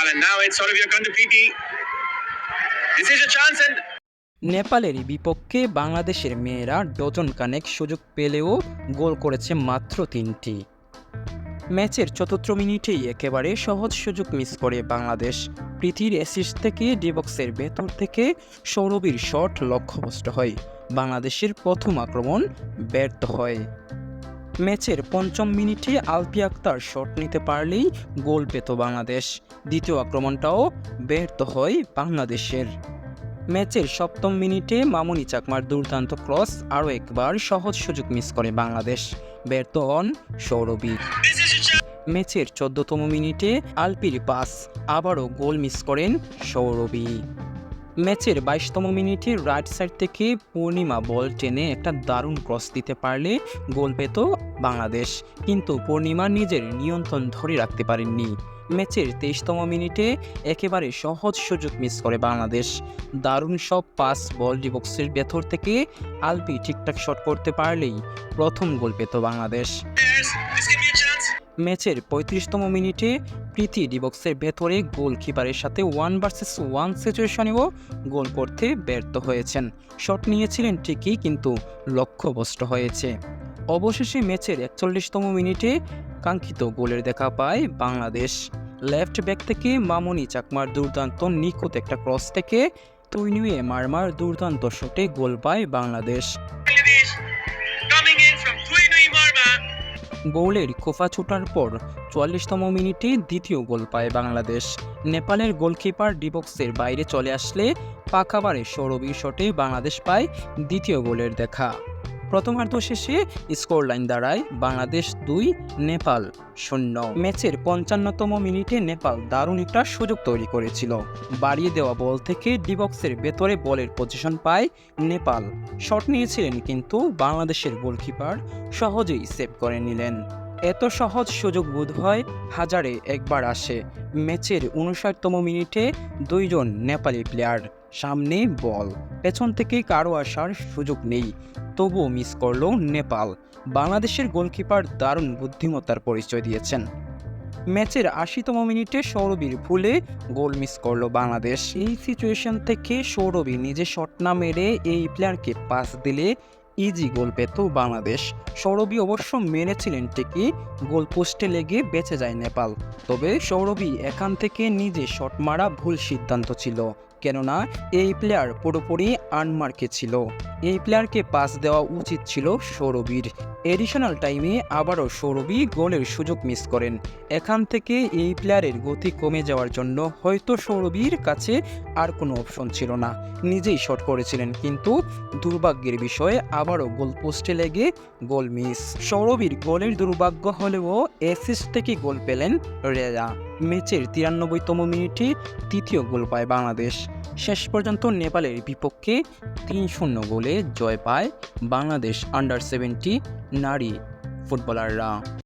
And now it's Olivia Kandupriti. This is a chance and নেপালের বিপক্ষে বাংলাদেশের মেয়েরা ডজন কানেক সুযোগ পেলেও গোল করেছে মাত্র তিনটি। ম্যাচের চতুর্থ মিনিটেই একেবারে সহজ সুযোগ মিস করে বাংলাদেশ। প্রীতির অ্যাসিস্ট থেকে ডিবক্সের ভেতর থেকে সৌরভীর শট লক্ষ্যভ্রষ্ট হয়। বাংলাদেশের প্রথম আক্রমণ ব্যর্থ হয়। ম্যাচের পঞ্চম মিনিটে আলপি আক্তার শট নিতে পারলেই গোল পেত বাংলাদেশ। দ্বিতীয় আক্রমণটাও ব্যর্থ হয় বাংলাদেশের। ম্যাচের সপ্তম মিনিটে মামুনি চাকমার দুর্দান্ত ক্রস আরও একবার সহজ সুযোগ মিস করে বাংলাদেশ। ব্যর্থ হন সৌরভী. ম্যাচের চোদ্দতম মিনিটে আলপির পাস, আবারও গোল মিস করেন সৌরভী। ম্যাচের বাইশতম মিনিটে রাইট সাইড থেকে পূর্ণিমা বল টেনে একটা দারুণ ক্রস দিতে পারলে গোল পেত বাংলাদেশ। কিন্তু পূর্ণিমা নিজের নিয়ন্ত্রণ ধরে রাখতে পারেননি। ম্যাচের তেইশতম মিনিটে একেবারে সহজ সুযোগ মিস করে বাংলাদেশ। দারুণ সব পাস, বল ডিবক্সের ভেতর থেকে আলপি ঠিকঠাক শট করতে পারলেই প্রথম গোল পেত বাংলাদেশ. ম্যাচের পঁয়ত্রিশতম মিনিটে প্রীতি ডিবক্সের ভেতরে গোলকিপারের সাথে ওয়ান ভার্সেস ওয়ান সিচুয়েশনেও গোল করতে ব্যর্থ হয়েছেন। শট নিয়েছিলেন ঠিকই, কিন্তু লক্ষ্যভ্রষ্ট হয়েছে। অবশেষে ম্যাচের একচল্লিশতম মিনিটে কাঙ্ক্ষিত গোলের দেখা পায় বাংলাদেশ। লেফট ব্যাক থেকে মামনি চাকমার দুর্দান্ত নিখুঁত একটা ক্রস থেকে তৈনুয়ে মারমার দুর্দান্ত শটে গোল পায় বাংলাদেশ. গোলের কোফা ছুটার পর চুয়াল্লিশতম মিনিটে দ্বিতীয় গোল পায় বাংলাদেশ। নেপালের গোলকিপার ডিবক্সের বাইরে চলে আসলে পাকাবারে সৌরভীর শটে বাংলাদেশ পায় দ্বিতীয় গোলের দেখা। প্রথমার্ধ শেষে স্কোর লাইন দাঁড়ায় বাংলাদেশ দুই, নেপাল শূন্য। ম্যাচের পঞ্চান্নতম মিনিটে নেপাল দারুণ একটা সুযোগ তৈরি করেছিল। বাড়িয়ে দেওয়া বল থেকে ডিবক্সের ভেতরে বলের পজিশন পায় নেপাল। শট নিয়েছিলেন কিন্তু বাংলাদেশের গোলকিপার সহজেই সেভ করে নিলেন। এত সহজ সুযোগ বোধ হয় হাজারে একবার আসে। ম্যাচের উনষাটতম মিনিটে দুইজন নেপালি প্লেয়ার সামনে বল। পেছন থেকে কারও আসার সুযোগ নেই। তবুও মিস করল নেপাল। বাংলাদেশের গোলকিপার দারুণ বুদ্ধিমত্তার পরিচয় দিয়েছেন। ম্যাচের আশিতম মিনিটে সৌরভীর ভুলে গোল মিস করল বাংলাদেশ। এই সিচুয়েশন থেকে সৌরভী নিজে শট না মেরে এই প্লেয়ারকে পাস দিলে ইজি গোল পেত বাংলাদেশ। সৌরভী অবশ্য মেনেছিলেন ঠিকই, গোল পোস্টে লেগে বেঁচে যায় নেপাল। তবে সৌরভী এখান থেকে নিজে শট মারা ভুল সিদ্ধান্ত ছিল। কেননা এই প্লেয়ার পুরোপুরি আনমার্কে ছিল। এই প্লেয়ারকে পাস দেওয়া উচিত ছিল সৌরভীর। এডিশনাল টাইমে আবারও সৌরভী গোলের সুযোগ মিস করেন। এখান থেকে এই প্লেয়ারের গতি কমে যাওয়ার জন্য হয়তো সৌরভীর কাছে আর কোনো অপশন ছিল না। নিজেই শট করেছিলেন, কিন্তু দুর্ভাগ্যের বিষয়ে আবারও গোল পোস্টে লেগে গোল মিস সৌরভীর গোলের দুর্ভাগ্য হলেও অ্যাসিস্ট থেকে গোল পেলেন রেয়া। ম্যাচের তিরানব্বইতম মিনিটে তৃতীয় গোল পায় বাংলাদেশ। শেষ পর্যন্ত নেপালের বিপক্ষে তিন শূন্য গোলে জয় পায় বাংলাদেশ আন্ডার সেভেন্টি নারী ফুটবলাররা